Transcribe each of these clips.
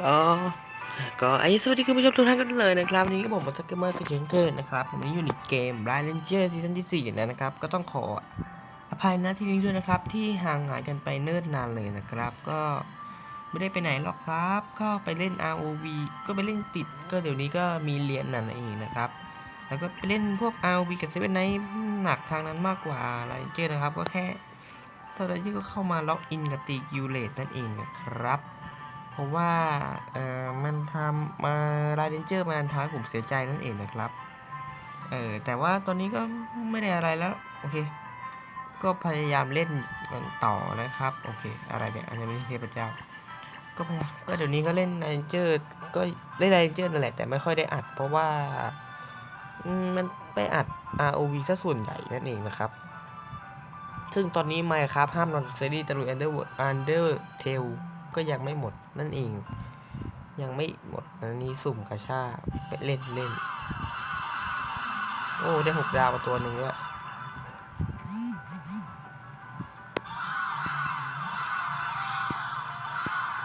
ก็ก็ไอ้สวัสดีคุณผู้ชมทุกท่านกันเลยนะครับนี้ก็ผมมาจากเกมเมอร์กับเชนเกอร์นะครับผมนี้อยู่ในเกม Blind Ranger ซีซั่นที่4แล้วนะครับ ก็ต้องขออภัยนะที่นี้ด้วยนะครับ ที่ห่างหายกันไปเนิ่นนานเลยนะครับ ก็ไม่ได้ไปไหนหรอกครับ ก็ไปเล่น ROV ก็ไปเล่นติด ก็เดี๋ยวนี้ก็มีเรียนนั่นเองนะครับ แล้วก็ไปเล่นพวก ROV กับเซเว่นไนท์หนักทางนั้นมากกว่า Ranger นะครับ ก็แค่ตอนนี้ก็เข้ามาล็อกอินกับตีกิวเลตนั่นเองนะครับ เพราะว่าเอ่อมันทำมาลายเดนเจอร์มันทำให้ผมเสียใจนั่นเองนะครับเออแต่ว่าตอนนี้ก็ไม่ได้อะไรแล้ว โอเค ก็พยายามเล่นกันต่อนะครับ โอเค อะไรเนี่ยอันนี้ไม่ใช่เทพเจ้า ก็พยายามก็เดี๋ยวนี้ก็เล่นลาเดนเจอร์ก็เล่นลาเดนเจอร์นั่นแหละแต่ไม่ค่อยได้อัด เพราะว่าอืมมันไปอัด ROV ซะส่วนใหญ่นั่นเองนะครับ ซึ่งตอนนี้ Minecraft ห้ามนอนซีรีตะลุย Under Undertale ก็ยังไม่หมดนั่นเอง ยังไม่หมดอันนี้สุ่มกระชาไปเล่นเล่น โอ้ ได้หกดาวมาตัวหนึ่งแล้วย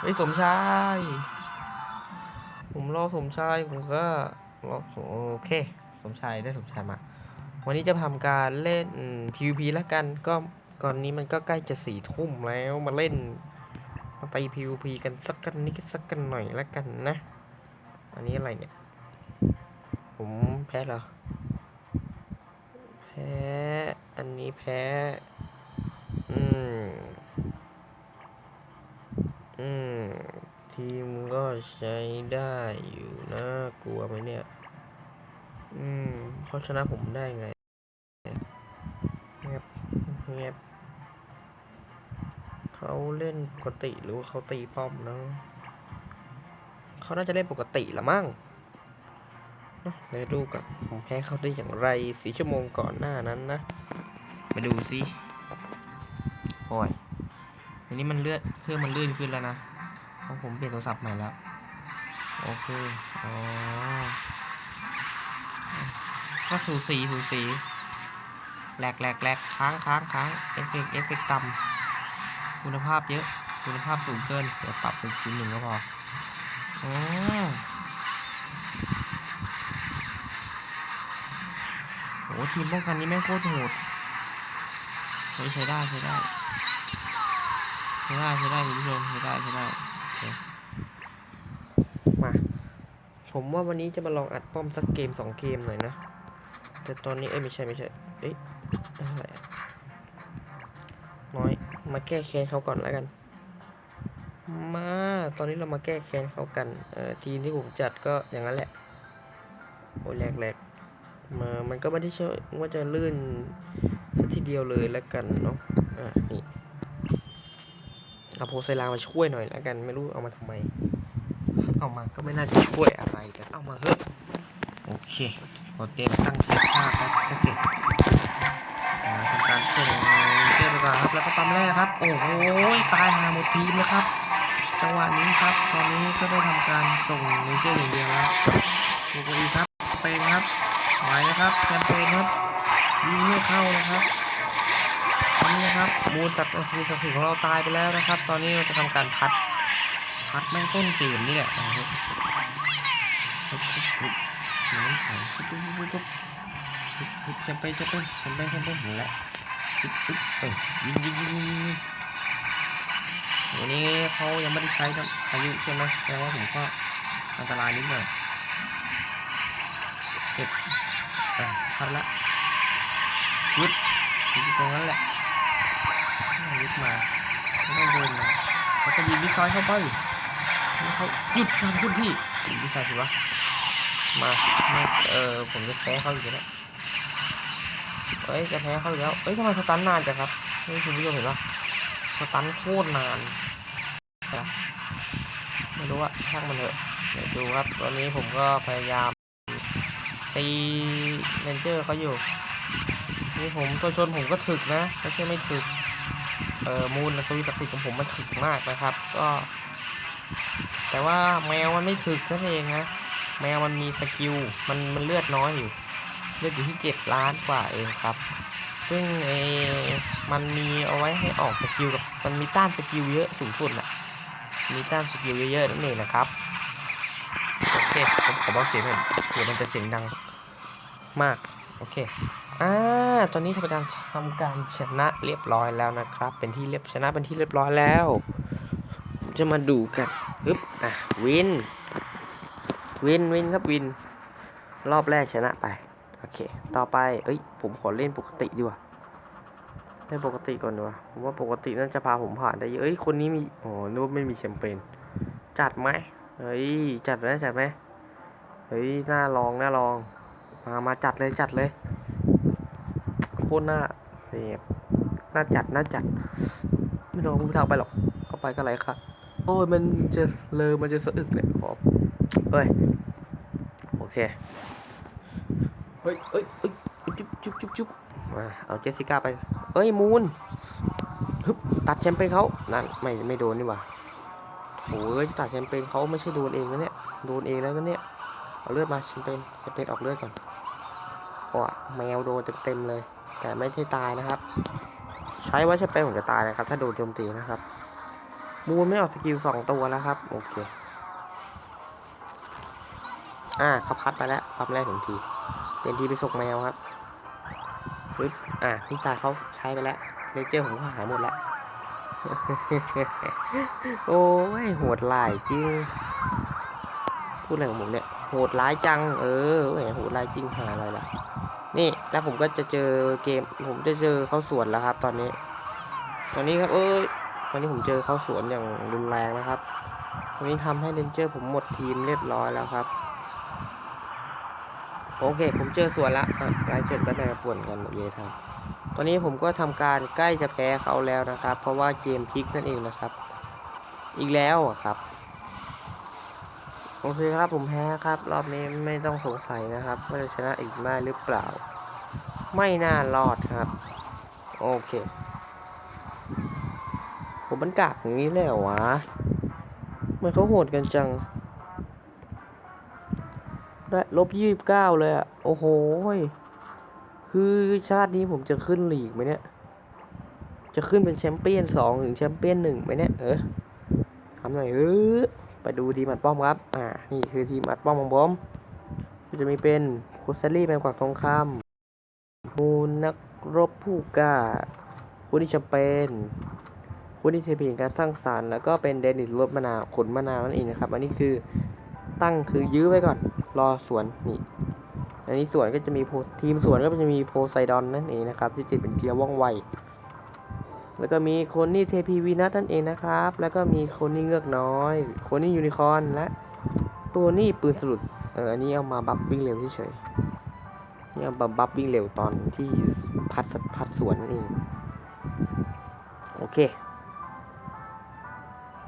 ไอ้สมชาย ผมรอสมชาย ผมก็รอโอเค สมชายได้สมชายมา วันนี้จะทำการเล่น PVP แล้วกัน ก็ก่อนนี้มันก็ใกล้จะสี่ทุ่มแล้วมาเล่น มาไป PVP กันสักกันนิดสักกันหน่อยแล้วกันนะ อันนี้อะไรเนี่ย ผมแพ้เหรอ แพ้ อันนี้แพ้ อืม อืม ทีมก็ใช้ได้อยู่นะ กลัวไหมเนี่ย อืม เพราะชนะผมได้ไงเงียบเงียบ เขาเล่นปกติหรือว่าเขาตีป้อมเนอะเขาน่าจะเล่นปกติละมั้งเนอะเดี๋ยวดูกับผมแพ้เขาได้อย่างไรสี่ชั่วโมงก่อนหน้านั้นนะไปดูสิโอ้ยอันนี้มันเลือดเครื่องมันลื่นขึ้นแล้วนะเพราะผมเปลี่ยนโทรศัพท์ใหม่แล้ว โอเค อ๋อ ก็สูสีสูสีแหลกแหลกแหลกค้างค้างค้างเอฟเฟกต์เอฟเฟกต์ต่ำ คุณภาพเยอะ คุณภาพสูงเกิน เดี๋ยวปรับเป็นจุดหนึ่งก็พออ๋อโหทีมป้องกันนี้แม่งโคตรโหดเฮ้ยใช้ได้ใช้ได้ใช้ได้ใช้ได้คุณผู้ชมใช้ได้ใช้ได้โอเคมา ผมว่าวันนี้จะมาลองอัดป้อมสักเกมสองเกมหน่อยนะ แต่ตอนนี้เอ้ยไม่ใช่ไม่ใช่เอ้ยอะไร มาแก้แค้นเขาก่อนแล้วกัน มา ตอนนี้เรามาแก้แค้นเขากัน เออทีมที่ผมจัดก็อย่างนั้นแหละ โอ้ยแรกแรกมา มันก็ไม่ได้เชื่อว่าจะลื่นสักทีเดียวเลยแล้วกันเนาะ อะนี่เอาโพไซลามาช่วยหน่อยแล้วกัน ไม่รู้เอามาทำไม เอามาก็ไม่น่าจะช่วยอะไรแต่เอามาเถอะโอเคกดเตรียมตั้งเซตภาพครับโอเค ทำการส่งเทปไปก่อนครับแล้วก็ปั๊มแรกครับ โอ้โหตายหาหมดทีมแล้วครับ จังหวะนี้ครับ ตอนนี้ก็ได้ทำการส่งเลเจอร์อย่างเดียวแล้วโอ้โหดีครับเปนครับไหวนะครับแคมเปญครับยิงไม่เข้านะครับตอนนี้นะครับมูลจากอสูรศักดิ์สิทธิ์ของเราตายไปแล้วนะครับ ตอนนี้เราจะทำการพัดพัดแม่งต้นเกมนี่แหละนะครับ ปุ๊บปุ๊บปุ๊บน้ำแข็งปุ๊บปุ๊บปุ๊บปุ๊บปุ๊บปุ๊บจะไปจะไปจะไปจะไปหมดแล้วปุ๊บปุ๊บเอ้ยยิงยิงยิงยิงยิงวันนี้เขายังไม่ได้ใช้น้ำพายุใช่ไหมแปลว่าผมก็อันตรายนิดหน่อยเก็บอะพัดละยึดอยู่ตรงนั้นแหละยึดมาไม่ต้องเดินมาแล้วก็ยิงมิสไซล์เข้าไปแล้วเขาหยุดการเคลื่อนที่ยิสไซล์สิวะมาม่เออผมจะแพ้เขาอีกแล้ว เอ้ยจะแพ้เขาแล้วเอ้ยทำไมสตันนานจังครับนี่คุณผู้ชมเห็นปะสตันโคตรนานนะไม่รู้อะช่างมันเถอะเดี๋ยวดูครับตอนนี้ผมก็พยายามตีเรนเจอร์เขาอยู่นี่ผมตัวชนผมก็ถึกนะไม่ใช่ไม่ถึกเอ่อมูลและตัวศักดิ์สิทธิ์ของผมมันถึกมากนะครับ ก็ แต่ว่าแมวมันไม่ถึกนั่นเองนะแมวมันมีสกิลมันมันเลือดน้อยอยู่ เลือดอยู่ที่เจ็ดล้านกว่าเองครับ ซึ่งเอมันมีเอาไว้ให้ออกสกิลกับมันมีต้านสกิลเยอะสูงสุดอะมีต้มสกิลเยอะๆนั่นเองนะครับโอเคผมขอเบาเสียงหน่อยเดี๋ยวมันจะเสียงดังมากโอเคอ่าตอนนี้ทำการทำการชนะเรียบร้อยแล้วนะครับ เป็นที่เรียบชนะเป็นที่เรียบร้อยแล้ว จะมาดูกันปึ๊บอะวินวินวินครับวิน รอบแรกชนะไป โอเค ต่อไป เอ้ย ผมขอเล่นปกติดีกว่า เล่นปกติก่อนดีกว่า ผมว่าปกติน่าจะพาผมผ่านได้เยอะเอ้ย คนนี้มี โอ้นึกว่าไม่มีแชมเปญ จัดไหมเฮ้ย จัดไหมจัดไหมเฮ้ย น่าลอง น่าลอง มา มาจัดเลย จัดเลย โคตรน่าเสียบน่าจัด น่าจัด ไม่ลองไม่ทางไปหรอก เข้าไปก็ไรครับโอ้ย มันจะเลอมันจะสะอึกเนี่ยขอเอ้ย โอเค เฮ้ยเฮ้ยเฮ้ยจุ๊บจุ๊บจุ๊บจุ๊บมาเอาเจสสิก้าไปเอ้ยมูนฮึบตัดแชมเปญเขานั่นไม่ไม่โดนนี่หว่าโอ้ยตัดแชมเปญเขาไม่ใช่โดนเองนะเนี่ยโดนเองแล้วนะเนี่ยเอาเลือดมาแชมเปญแชมเปญออกเลือดก่อนโอ้ะแมวโดนเต็มๆเลย แต่ไม่ใช่ตายนะครับ ใช้ว่าแชมเปญผมจะตายนะครับ ถ้าโดนโจมตีนะครับมูนไม่ออกสกิลสองตัวแล้วครับโอเคอ่าเขาพัดไปแล้วพับแรกถึงที เป็นทีไปส่งแมวครับปึ๊บอะพี่าเขาใช้ไปแล้วเลเจอร์ผมก็หายหมดแล้ว โอ้ยโหดลายจริงพูดอะไรของผมเนี่ยโหดร้ายจัง เออแหมโหดร้ายจริงหาอะไรล่ะ นี่แล้วผมก็จะเจอเกม ผมจะเจอเข้าสวนแล้วครับ ตอนนี้ ตอนนี้ครับ เอ้ย ตอนนี้ผมเจอเข้าสวนอย่างรุนแรงนะครับตอนนี้ทำให้เลนเจอร์ผมหมดทีมเรียบร้อยแล้วครับ โอเค ผมเจอสวนละอะรายเชิญก็ได้ป่วนกันเยครับตอนนี้ผมก็ทำการใกล้จะแพ้เขาแล้วนะครับ เพราะว่าเกมพลิกนั่นเองนะครับ อีกแล้วครับ โอเคครับผมแพ้ครับ รอบนี้ไม่ต้องสงสัยนะครับว่าจะชนะอีกได้หรือเปล่า ไม่น่ารอดครับ โอเค ผมมันกากอย่างนี้เลยเหรอวะมันเขาโหดกันจัง ได้ลบยี่สิบเก้าเลยอะโอ้โหคือชาตินี้ผมจะขึ้นลีกไหมเนี่ย จะขึ้นเป็นแชมเปี้ยนสองถึงแชมเปี้ยนหนึ่งไหมเนี่ยเออทำหน่อยเออไปดูทีมัดป้อมครับ อ่า นี่คือทีมัดป้อมของผมจะมีเป็นโคสเซลี่แมงกวักทองคำมูนักรบผู้กล้าผู้ที่แชมเปญผู้ที่เทพีการสร้างสรรค์แล้วก็เป็นเดนิสรถมะนาวขนมะนาวนั่นเองนะครับ อันนี้คือตั้งคือยื้อไว้ก่อน รอสวนนี่อันนี้สวนก็จะมีโพทีมสวนก็จะมีโพไซดอนนั่นเองนะครับ ที่จะเป็นเกียร์ว่องไว แล้วก็มีโคนนี่เทพีวีนัสนั่นเองนะครับ แล้วก็มีโคนนี่เงือกน้อย โคนนี่ยูนิคอนและตัวนี่ปืนสลุดเอออันนี้เอามาบัฟวิ่งเร็วเฉยๆนี่เอามาบัฟวิ่งเร็วตอนที่พัดพัดสวนนั่นเอง โอเค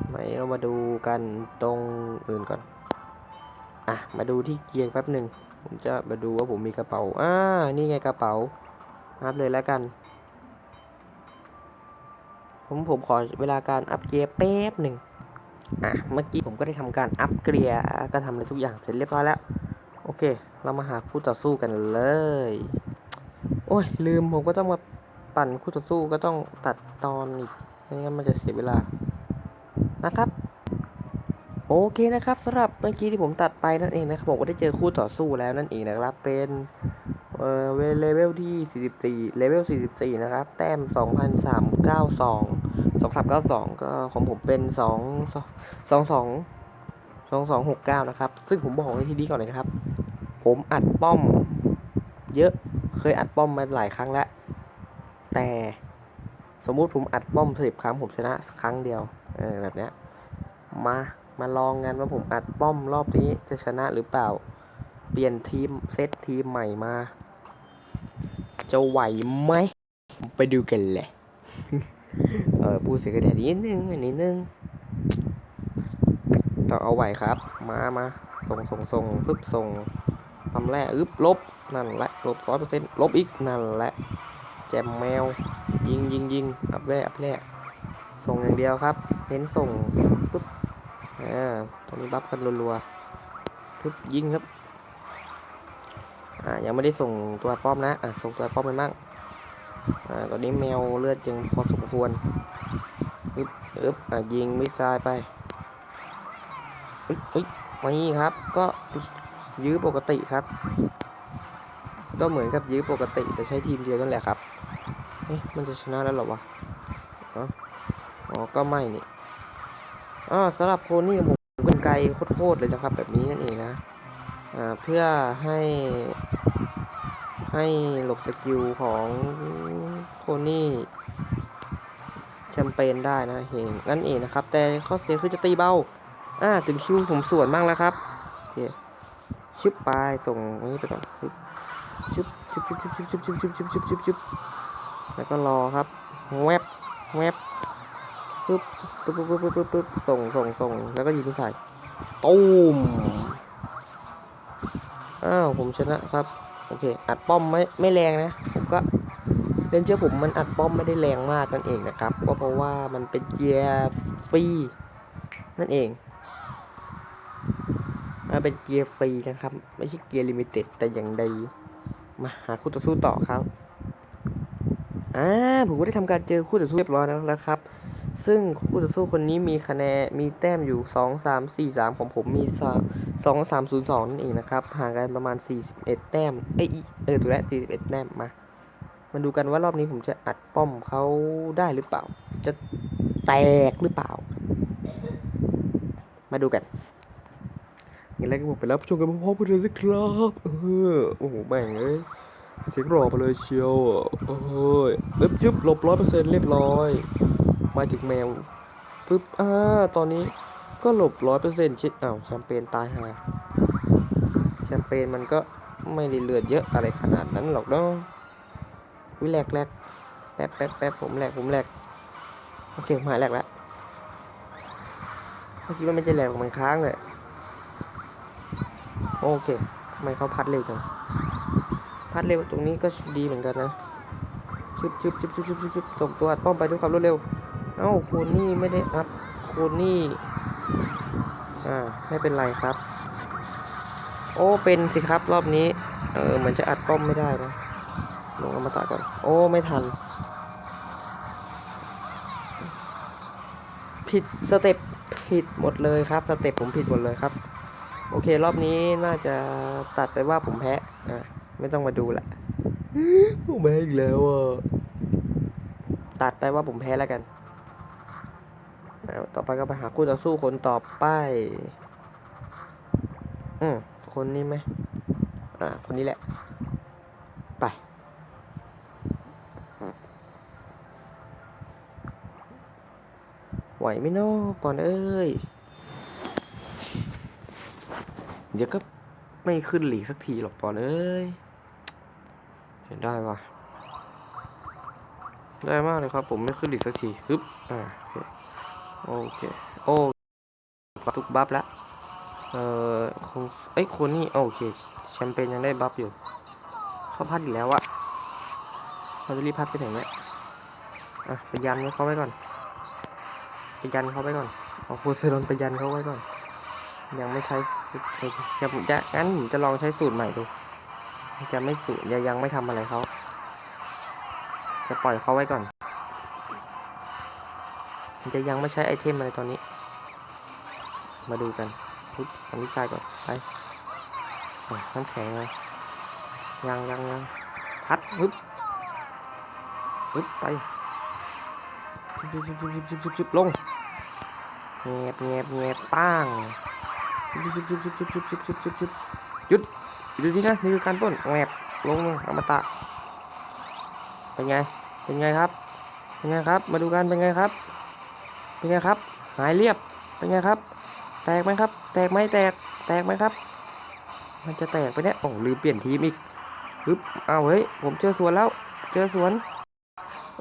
ไหนเรามาดูกันตรงอื่นก่อน อะมาดูที่เกียร์แป๊บหนึ่งผมจะมาดูว่าผมมีกระเป๋าอ่านี่ไงกระเป๋าอัพเลยแล้วกัน ผมผมขอเวลาการอัพเกียร์แป๊บหนึ่งอะเมื่อกี้ผมก็ได้ทำการอัพเกียร์ก็ทำอะไรทุกอย่างเสร็จเรียบร้อยแล้ว โอเค เรามาหาคู่ต่อสู้กันเลย โอ้ยลืมผมก็ต้องมาปั่นคู่ต่อสู้ก็ต้องตัดตอนอีกไม่งั้นมันจะเสียเวลานะครับ โอเคนะครับสำหรับเมื่อกี้ที่ผมตัดไปนั่นเองนะครับผมก็ได้เจอคู่ต่อสู้แล้วนั่นเองนะครับ เป็นเออเวเลเวลที่ 44 เลเวล 44 นะครับ แต้ม 2,392 2392 ก็ของผมเป็น 2 22 2269 นะครับ ซึ่งผมบอกในที่นี้ก่อนเลยนะครับ ผมอัดป้อม เยอะ เคยอัดป้อมมาหลายครั้งแล้ว แต่สมมุติผมอัดป้อมสิบครั้งผมชนะครั้งเดียว เออแบบเนี้ย มา มาลองกันว่าผมอัดป้อมรอบนี้จะชนะหรือเปล่า เปลี่ยนทีมเซตทีมใหม่มา จะไหวไหม ไปดูกันแหละ เออพูดเสียงกระเดียดนิดนึงนิดนึงต้อเอาไหวครับ มามาส่งส่งส่งปึ๊บส่งทำแร่อึบลบ นั่นแหละ ลบร้อยเปอร์เซ็นต์ลบอีก นั่นแหละ แจมแมว ยิงยิงยิงอัพแร่อัพแร่ส่งอย่างเดียวครับ เน้นส่งปึ๊บ อ่าตรงนี้บัฟกันรัวๆปึ๊บยิงครับ อ่า ยังไม่ได้ส่งตัวป้อมนะ อ่าส่งตัวป้อมไปมั่งอ่า ตอนนี้แมวเลือดยังพอสมควรปึ๊บอึบอ่ายิงมิสไซล์ไปอุ๊ยอุ๊ยมานี่ครับ ก็ยื้อปกติครับ ก็เหมือนกับยื้อปกติแต่ใช้ทีมเดียวกันแหละครับ เอ๊ะ มันจะชนะแล้วหรอวะอ๋อ ก็ไม่นี่ อ๋อสำหรับโคนี่ผมกันไกลโคตรๆเลยนะครับ แบบนี้นั่นเองนะอ่าเพื่อให้ ให้หลบสกิลของโคนี่แชมเปญได้นะเห็นนั่นเองนะครับ แต่ข้อเสียคือจะตีเบาอ่าถึงคิวผมส่วนบ้างแล้วครับโอเคชึบไปส่งนนี้ไปก่อนชึบชึบชึบชึบชึบชึบชึบชึบชึบชึบชึบชึบแล้วก็รอครับแวบแวบ ปึ๊บปึ๊บปึ๊บปึ๊บปึ๊บปึ๊บส่งส่งส่งแล้วก็ยิงใส่ตูมอ้าวผมชนะครับ โอเค อัดป้อมไม่ไม่แรงนะ ผมก็เล่นเชื่อผมมันอัดป้อมไม่ได้แรงมากนั่นเองนะครับก็เพราะว่ามันเป็นเกียร์ฟรีนั่นเองอ่าเป็นเกียร์ฟรีนะครับ ไม่ใช่เกียร์ลิมิเต็ดแต่อย่างใดมาหาคู่ต่อสู้ต่อครับอ่าผมก็ได้ทำการเจอคู่ต่อสู้เรียบร้อยแล้วนะครับ ซึ่งคู่ต่อสู้คนนี้มีคะแนนมีแต้มอยู่ 2 3 4 3 ของผมมี 2 3 0 2 นั่นเองนะครับ ห่างกันประมาณ 41 แต้ม เอ้ยเออถูกแล้ว41 แต้มมา มาดูกันว่ารอบนี้ผมจะอัดป้อมเขาได้หรือเปล่า จะแตกหรือเปล่า มาดูกันอย่างแรกก็ผมไปรับชมกันพร้อมๆกันเลยนะครับเออโอ้โหแม่งเอ้ยเสียงหล่อไปเลยเชียวอะเอ้ยปึ๊บจึ๊บหลบร้อยเปอร์เซ็นต์เรียบร้อย มาถึงแมวปึ๊บอ่าตอนนี้ก็หลบร้อยเปอร์เซ็นต์ชิดอ้าวแชมเปญตายห่าแชมเปญมันก็ไม่ได้เลือดเยอะอะไรขนาดนั้นหรอกเนาะวิแลกแลกแป๊บแป๊บแป๊บผมแลกผมแลกโอเคผมหายแลกแล้วเมื่อกี้ว่าไมันจะแหลกมันค้างเลยโอเคทำไมเขาพัดเร็วจังพัดเร็วตรงนี้ก็ดีเหมือนกันนะชึบชึบชึบชึบชึบชึบชึบส่งตัวอัดป้อมไปด้วยความรวดเร็ว เอ้าโคนนี่ไม่ได้อัพโคนนี่ อ่า ไม่เป็นไรครับ โอ้เป็นสิครับรอบนี้ เออเหมือนจะอัดป้อมไม่ได้นะลงอมตะก่อน โอ้ไม่ทัน ผิดสเต็ปผิดหมดเลยครับสเต็ปผมผิดหมดเลยครับโอเค รอบนี้น่าจะตัดไปว่าผมแพ้อะไม่ต้องมาดูละผมแพ้อีกแล้วอะ ตัดไปว่าผมแพ้แล้วกันเอา ต่อไปก็ไปหาคู่ต่อสู้คนต่อไป อืมคนนี้ไหมอ่า คนนี้แหละ ไป ไหวไหมเนาะก่อนเอ้ย เดี๋ยวก็ไม่ขึ้นหลีกสักทีหรอกปอนเอ้ยเห็นได้ว่ะได้มากเลยครับ ผมไม่ขึ้นหลีกสักทีฮึบอ่า โอเค โอ้ตุกบัฟแล้วเออคงเอ้ยคนนี้โอเคแชมเปญยังได้บัฟอยู่ เขาพัดอีกแล้วอะเขาจะรีบพัดไปไหนเนี่ยอะไปยันเขาไว้ก่อนไปยันเขาไว้ก่อนเอาโคเซรอนไปยันเขาไว้ก่อน ยังไม่ใช้สูตรเดี๋ยวผมจะงั้นผมจะลองใช้สูตรใหม่ดู จะไม่สูตรยังไม่ทำอะไรเขาจะปล่อยเขาไว้ก่อน จะยังไม่ใช้ไอเทมอะไรตอนนี้ มาดูกันปุ๊บอันนี้ใช่ก่อนไปน้ำแข็งเลยยังยังยังพัดปึ๊บปึ๊บไปชุบชุบชุบชุบชุบชุบชุบลงเงียบเงียบเงียบป้างหยุดหยุดหยุดหยุดหยุดหยุดหยุดหยุดหยุดหยุดหยุดหยุดที่นะนี่คือการป้นแงบลงอมตะเป็นไงเป็นไงครับเป็นไงครับ มาดูกันเป็นไงครับ เป็นไงครับ หายเรียบ เป็นไงครับ แตกไหมครับ แตกไหมแตก แตกไหมครับ มันจะแตกไปเนี่ย โอ้ลืมเปลี่ยนทีมอีกปึ๊บเอาเฮ้ย ผมเจอสวนแล้ว เจอสวน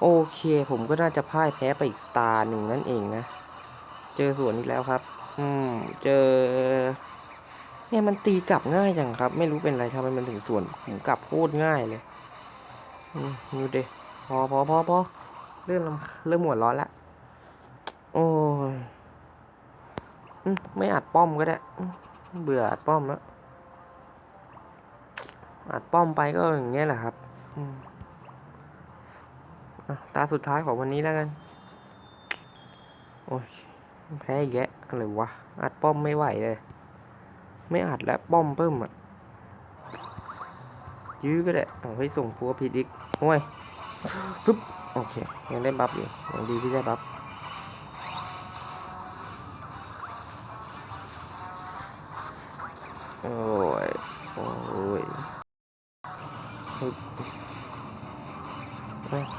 โอเค ผมก็น่าจะพ่ายแพ้ไปอีกตาหนึ่งนั่นเองนะ เจอสวนอีกแล้วครับ อืม เจอ เนี่ยมันตีกลับง่ายจังครับ ไม่รู้เป็นอะไรทำไมมันถึงสวนผมกลับโคตรง่ายเลย อืมดูดิพอพอพอพอเริ่มเริ่มหมดร้อนละโอ้ยอืม ไม่อัดป้อมก็ได้ เบื่ออัดป้อมแล้ว อัดป้อมไปก็อย่างเงี้ยแหละครับตาสุดท้ายของวันนี้แล้วกัน โอ้ยแพ้แยะอะไรวะ อัดป้อมไม่ไหวเลย ไม่อัดแล้วป้อมเพิ่มอะ ยื้อก็ได้เอาให้ส่งพัวผิดอีกโอ้ยปึ๊บ โอเค ยังได้บัฟอยู่ยังดีที่ได้บัฟ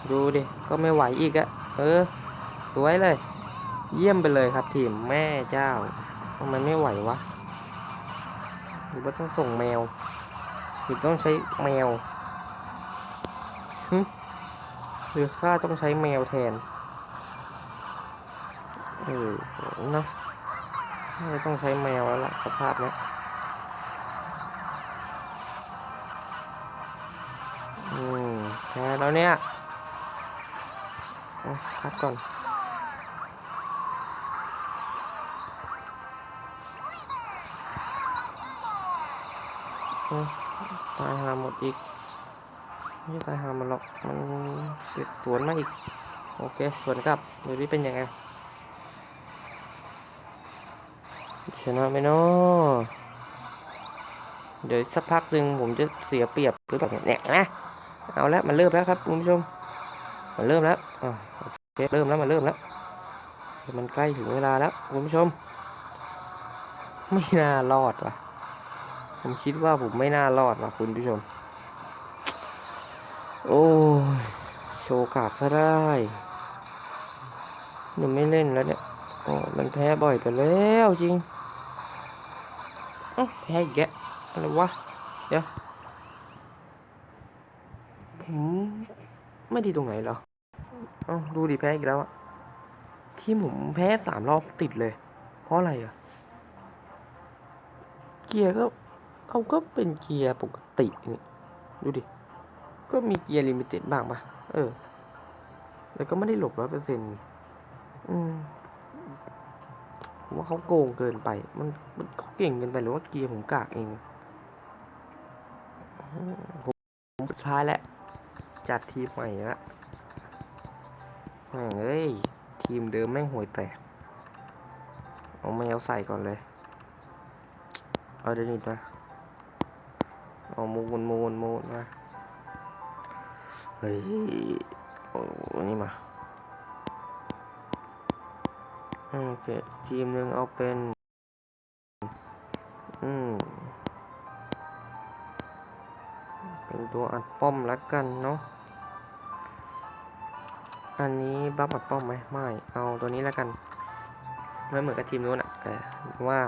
ดูดิ ก็ไม่ไหวอีกอะเออ สวยเลย เยี่ยมไปเลยครับทีมแม่เจ้าทำไมไม่ไหววะหรือว่าต้องส่งแมวหรือต้องใช้แมวหรือข้าต้องใช้แมวแทนเออเนอะไม่ต้องใช้แมวแล้วล่ะสภาพเนี้ย มแพ้แล้วเนี่ยพักก่อนตายหาหมดอีก ไม่ตายหาหมดหรอก มันเสียสวนมาอีก โอเค สวนกลับดูดิเป็นยังไงชนะไหมเนาะเดี๋ยวสักพักหนึ่งผมจะเสียเปรียบหรือเปล่าเนี่ยนะ เอาแล้วมันเริ่มแล้วครับคุณผู้ชม มันเริ่มแล้วอ่าโอเคเริ่มแล้วมันเริ่มแล้ว มันใกล้ถึงเวลาแล้วคุณผู้ชม ไม่น่ารอดว่ะ ผมคิดว่าผมไม่น่ารอดว่ะคุณผู้ชม โอ้ยโชว์กากซะได้หนูไม่เล่นแล้วเนี่ยโอ้มันแพ้บ่อยไปแล้วจริงอ้าแพ้แกะอะไรวะ เดี๋ยว ไม่ดีตรงไหนเหรอเอ้าดูดิแพ้อีกแล้วอะที่ผมแพ้สามรอบติดเลย เพราะอะไรอะเกียร์ก็เขาก็เป็นเกียร์ปกตินี่ดูดิ ก็มีเกียร์ลิมิเต็ดบ้างปะเออ แล้วก็ไม่ได้หลบร้อยเปอร์เซ็นต์อืมผมว่าเขาโกงเกินไป มันมันเขาเก่งเกินไปหรือว่าเกียร์ผมกากเองอืมผมผมสุดท้ายแล้ว จัดทีมใหม่ละแม่งเอ้ย ทีมเดิมแม่งห่วยแตก เอาแมวใส่ก่อนเลย เอาเดนิดมา เอามูนมูนมูนมา เฮ้ย โอ้นี่มา โอเค ทีมหนึ่งเอาเป็น อืม ตัวอัดป้อมแล้วกันเนาะ อันนี้บัฟอัดป้อมไหมไม่ เอาตัวนี้แล้วกัน ไม่เหมือนกับทีมนู้นอะแต่ว่า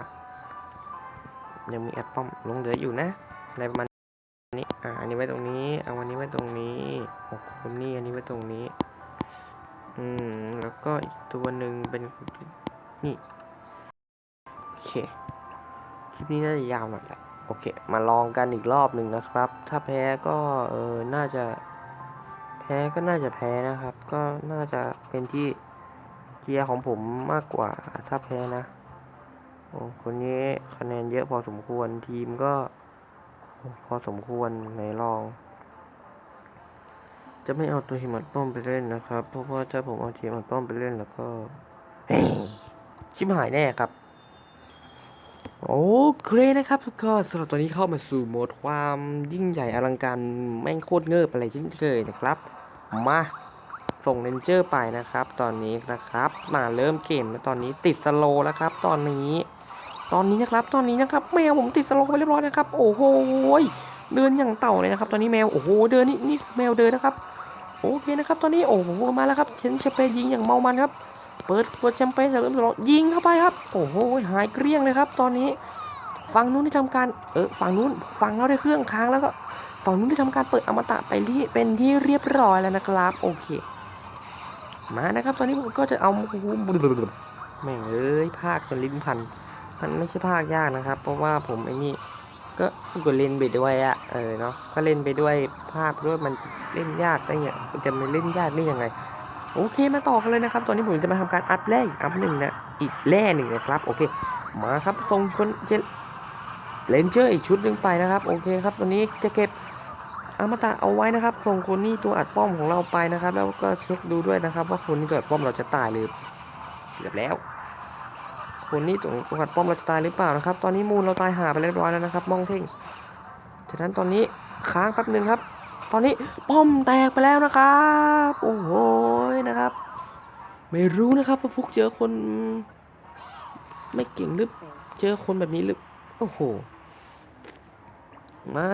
ยังมีอัดป้อมหลงเหลืออยู่นะอะไรประมาณนี้ อ่า อันนี้ไว้ตรงนี้ เอาอันนี้ไว้ตรงนี้หกคนนี่อันนี้ไว้ตรงนี้ อืม แล้วก็อีกตัวหนึ่งเป็นนี่ โอเค คลิปนี้น่าจะยาวหน่อยแหละ โอเค มาลองกันอีกรอบหนึ่งนะครับ ถ้าแพ้ก็เออน่าจะ แพ้ก็น่าจะแพ้นะครับ ก็น่าจะเป็นที่เกียร์ของผมมากกว่าถ้าแพ้นะโอ้คนนี้คะแนนเยอะพอสมควรทีมก็ พอสมควรไหนลอง จะไม่เอาตัวหิมัดป้อมไปเล่นนะครับ เพราะว่าถ้าผมเอาทีมัดป้อมไปเล่นแล้วก็ชิบหายแน่ครับ โอเคนะครับทุกคนสำหรับตอนนี้เข้ามาสู่โหมดความยิ่งใหญ่อลังการแม่งโคตรเงิบอะไรเช่นเคยนะครับ มาส่งเรนเจอร์ไปนะครับ ตอนนี้นะครับ มาเริ่มเกมแล้วตอนนี้ติดสโลแล้วครับ ตอนนี้ ตอนนี้นะครับตอนนี้นะครับแมวผมติดสโลไปเรียบร้อยนะครับ โอ้โหเดินอย่างเต่าเลยนะครับ ตอนนี้แมวโอ้โหเดินนี่นี่แมวเดินนะครับ โอเคนะครับ ตอนนี้โอ้โหมาแล้วครับเชนเชเปยิงอย่างเมามันครับ เปิดขวดแชมเปญเสริมสลว์ยิงเข้าไปครับ โอ้โหหายเกลี้ยงเลยครับ ตอนนี้ฝั่งนู้นที่ทำการเออฝั่งนู้นฝั่งเราได้เครื่องค้างแล้วก็ฝั่งนู้นที่ทำการเปิดอมตะไปที่เป็นที่เรียบร้อยแล้วนะครับ โอเค มานะครับ ตอนนี้ผมก็จะเอาแม่งเอ้ยภาคจนลิ้นพันมันไม่ใช่ภาคยากนะครับ เพราะว่าผมไอ้นี่ก็ก็เล่นไปด้วยอะเออเนาะก็เล่นไปด้วยภาคด้วยมันเล่นยากได้ไงมันจะไม่เล่นยากได้ยังไง โอเคมาต่อกันเลยนะครับ ตอนนี้ผมจะมาทำการอัพแร่อีกอัพหนึ่งนะ อีกแร่หนึ่งนะครับ โอเค มาครับส่งคนเจเลนเจอร์อีกชุดหนึ่งไปนะครับ โอเคครับตัวนี้จะเก็บอมตะเอาไว้นะครับ ส่งคนนี้ตัวอัดป้อมของเราไปนะครับ แล้วก็เช็คดูด้วยนะครับ ว่าคนนี้ตัวอัดป้อมเราจะตายหรือเกือบแล้ว คนนี้ตรงจังหวัดป้อมเราจะตายหรือเปล่านะครับ ตอนนี้มูลเราตายหาไปเรียบร้อยแล้วนะครับ มองเท่งฉะนั้นตอนนี้ค้างแป๊บหนึ่งครับ ตอนนี้ป้อมแตกไปแล้วนะครับ โอ้โหนะครับ ไม่รู้นะครับว่าฟุกเจอคน ไม่เก่งหรือเจอคนแบบนี้หรือโอ้โหมา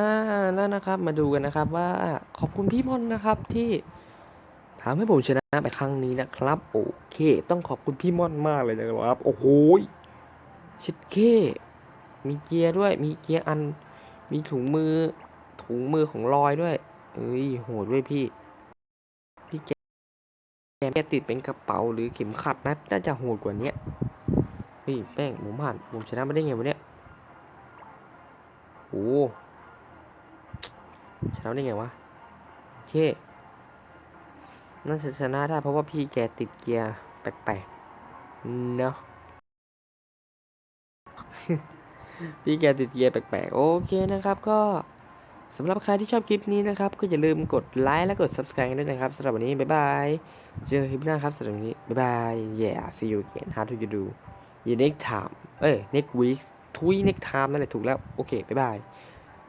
แล้วนะครับมาดูกันนะครับว่าขอบคุณพี่มอนนะครับที่ทำให้ผมชนะไปครั้งนี้นะครับ โอเค ต้องขอบคุณพี่มอนมากเลยนะครับ โอ้โหชิดเคมีเกียร์ด้วยมีเกียร์อันมีถุงมือถุงมือของลอยด้วย เอ้ยโหดด้วยพี่ พี่แกแกติดเป็นกระเป๋าหรือเข็มขัดนะน่าจะโหดกว่าเนี้ยเฮ้ยแป้งผมผ่านผมชนะไมาได้ไงวะเนี่ยโอ้ชนะได้ไงวะโอเคน่าจะชนะได้เพราะว่าพี่แกติดเกียร์แปลกๆเนาะพี่แกติดเกียร์แปลกๆ โอเคนะครับก็ สำหรับใครที่ชอบคลิปนี้นะครับ ก็อย่าลืมกดไลค์และกด subscribe ด้วยนะครับสำหรับวันนี้ บ๊ายบาย เจอกันคลิปหน้าครับสำหรับวันนี้ บ๊ายบาย yeah see you again how do you do you next time เอ้ย next week ทุย next time นั่นแหละถูกแล้ว โอเค บ๊ายบาย